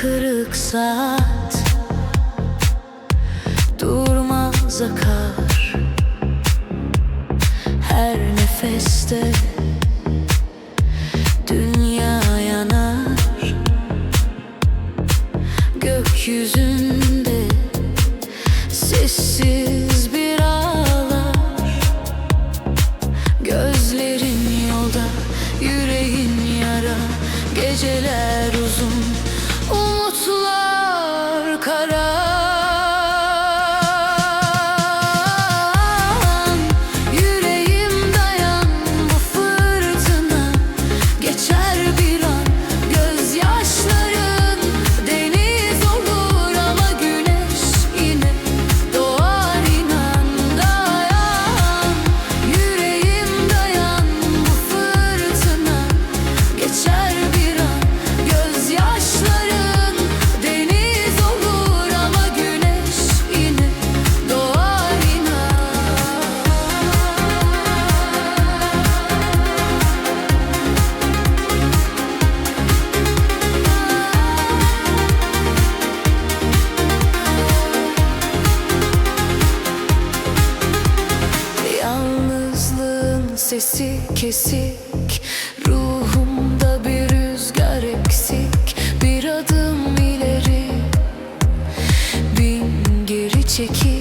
kırık saat Durmaz akar. Her nefeste Dünya yanar. Gökyüzünde Sessiz bir ağlar. Gözlerin yolda Yüreğin yara. Geceler sesi kesik Ruhumda bir rüzgar eksik Bir adım ileri Bin geri çekil.